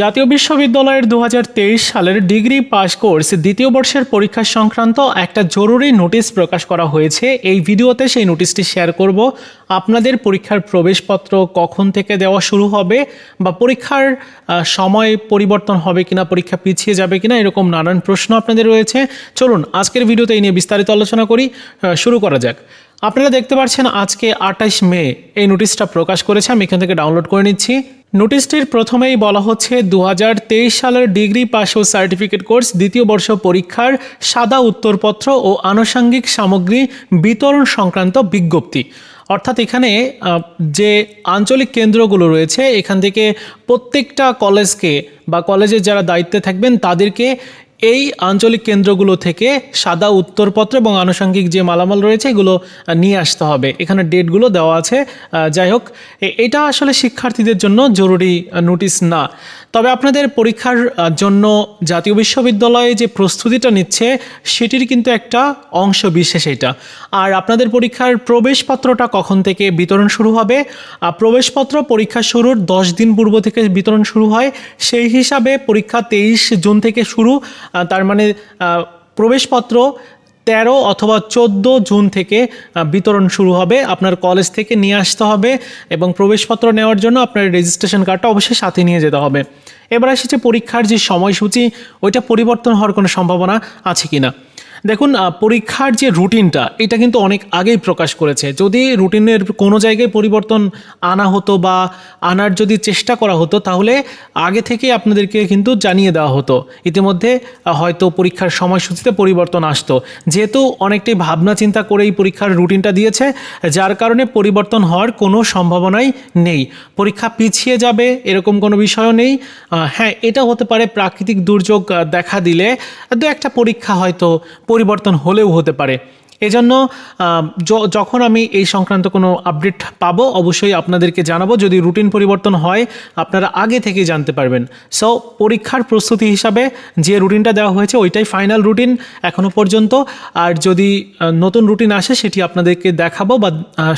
জাতীয় বিশ্ববিদ্যালয়ের দু হাজার তেইশ সালের ডিগ্রি পাস কোর্স দ্বিতীয় বর্ষের পরীক্ষা সংক্রান্ত একটা জরুরি নোটিশ প্রকাশ করা হয়েছে। এই ভিডিওতে সেই নোটিশটি শেয়ার করব। আপনাদের পরীক্ষার প্রবেশপত্র কখন থেকে দেওয়া শুরু হবে বা পরীক্ষার সময় পরিবর্তন হবে কিনা, পরীক্ষা পিছিয়ে যাবে কিনা, এরকম নানান প্রশ্ন আপনাদের রয়েছে। চলুন, আজকের ভিডিওতে এই নিয়ে বিস্তারিত আলোচনা করি। শুরু করা যাক। আপনারা দেখতে পাচ্ছেন আজকে আঠাশ মে এই নোটিশটা প্রকাশ করেছে। আমি এখান থেকে ডাউনলোড করে নিচ্ছি। নোটিশটির প্রথমেই বলা হচ্ছে দু হাজার তেইশ সালের ডিগ্রি পাস ও সার্টিফিকেট কোর্স, দ্বিতীয় বর্ষ পরীক্ষার সাদা উত্তরপত্র ও আনুষঙ্গিক সামগ্রী বিতরণ সংক্রান্ত বিজ্ঞপ্তি। অর্থাৎ এখানে যে আঞ্চলিক কেন্দ্রগুলো রয়েছে, এখান থেকে প্রত্যেকটা কলেজকে বা কলেজের যারা দায়িত্বে থাকবেন, তাদেরকে এই আঞ্চলিক কেন্দ্রগুলো থেকে সাদা উত্তরপত্র এবং আনুষঙ্গিক যে মালামাল রয়েছে এগুলো নিয়ে আসতে হবে। এখানে ডেটগুলো দেওয়া আছে। যাই হোক এটা আসলে শিক্ষার্থীদের জন্য জরুরি নোটিশ না। তবে আপনাদের পরীক্ষার জন্য জাতীয় বিশ্ববিদ্যালয়ে যে প্রস্তুতিটা নিচ্ছে, সেটির কিন্তু একটা অংশ বিশেষ এটা। আর আপনাদের পরীক্ষার প্রবেশপত্রটা কখন থেকে বিতরণ শুরু হবে? প্রবেশপত্র পরীক্ষা শুরুর দশ দিন পূর্ব থেকে বিতরণ শুরু হয়। সেই হিসাবে পরীক্ষা তেইশ জুন থেকে শুরু। তার মানে প্রবেশপত্র তেরো অথবা চোদ্দ জুন থেকে বিতরণ শুরু হবে। আপনার কলেজ থেকে নিয়ে আসতে হবে এবং প্রবেশপত্র নেওয়ার জন্য আপনার রেজিস্ট্রেশন কার্ডটা অবশ্যই সাথে নিয়ে যেতে হবে। এবার আসছে পরীক্ষার যে সময়সূচি, ওইটা পরিবর্তন হওয়ার কোনো সম্ভাবনা আছে কি না দেখুন পরীক্ষার যে রুটিনটা, এটা কিন্তু অনেক আগেই প্রকাশ করেছে। যদি রুটিনের কোনো জায়গায় পরিবর্তন আনা হতো বা আনার যদি চেষ্টা করা হতো, তাহলে আগে থেকে আপনাদেরকে কিন্তু জানিয়ে দেওয়া হতো। ইতিমধ্যে হয়তো পরীক্ষার সময়সূচিতে পরিবর্তন আসতো। যেহেতু অনেকটাই ভাবনা চিন্তা করে এই পরীক্ষার রুটিনটা দিয়েছে, যার কারণে পরিবর্তন হওয়ার কোনো সম্ভাবনাই নেই। পরীক্ষা পিছিয়ে যাবে, এরকম কোনো বিষয়ও নেই। হ্যাঁ এটা হতে পারে প্রাকৃতিক দুর্যোগ দেখা দিলে দু একটা পরীক্ষা হয়তো পরিবর্তন হলেও হতে পারে। এজন্য যখন আমি এই সংক্রান্ত কোনো আপডেট পাবো, অবশ্যই আপনাদেরকে জানাব। যদি রুটিন পরিবর্তন হয়, আপনারা আগে থেকেই জানতে পারবেন। সো পরীক্ষার প্রস্তুতি হিসাবে যে রুটিনটা দেওয়া হয়েছে, ওইটাই ফাইনাল রুটিন এখনও পর্যন্ত। আর যদি নতুন রুটিন আসে, সেটি আপনাদেরকে দেখাবো বা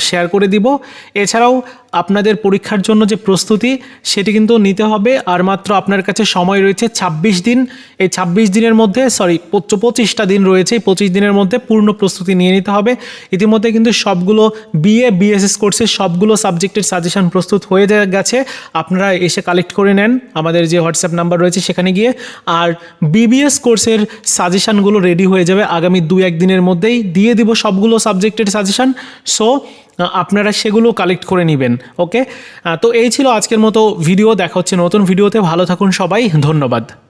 শেয়ার করে দিব। এছাড়াও আপনাদের পরীক্ষার জন্য যে প্রস্তুতি, সেটি কিন্তু নিতে হবে। আর মাত্র আপনার কাছে সময় রয়েছে ২৬ দিন। এই ২৬ দিনের মধ্যে সরি পঁচিশটা দিন রয়েছে। এই পঁচিশ দিনের মধ্যে পূর্ণ প্রস্তুতি নিয়ে নিতে হবে। ইতিমধ্যে কিন্তু সবগুলো বিএ বিএসএস কোর্সের সবগুলো সাবজেক্টের সাজেশন প্রস্তুত হয়ে গেছে। আপনারা এসে কালেক্ট করে নেন। আমাদের যে হোয়াটসঅ্যাপ নাম্বার রয়েছে, সেখানে গিয়ে আর বিবিএস কোর্সের সাজেশানগুলো রেডি হয়ে যাবে। আগামী দু একদিনের মধ্যেই দিয়ে দিব সবগুলো সাবজেক্টের সাজেশান সো আপনারা সেগুলো কালেক্ট করে নেবেন ওকে তো এই ছিল আজকের মতো ভিডিও দেখা হচ্ছে নতুন ভিডিওতে ভালো থাকুন সবাই, ধন্যবাদ।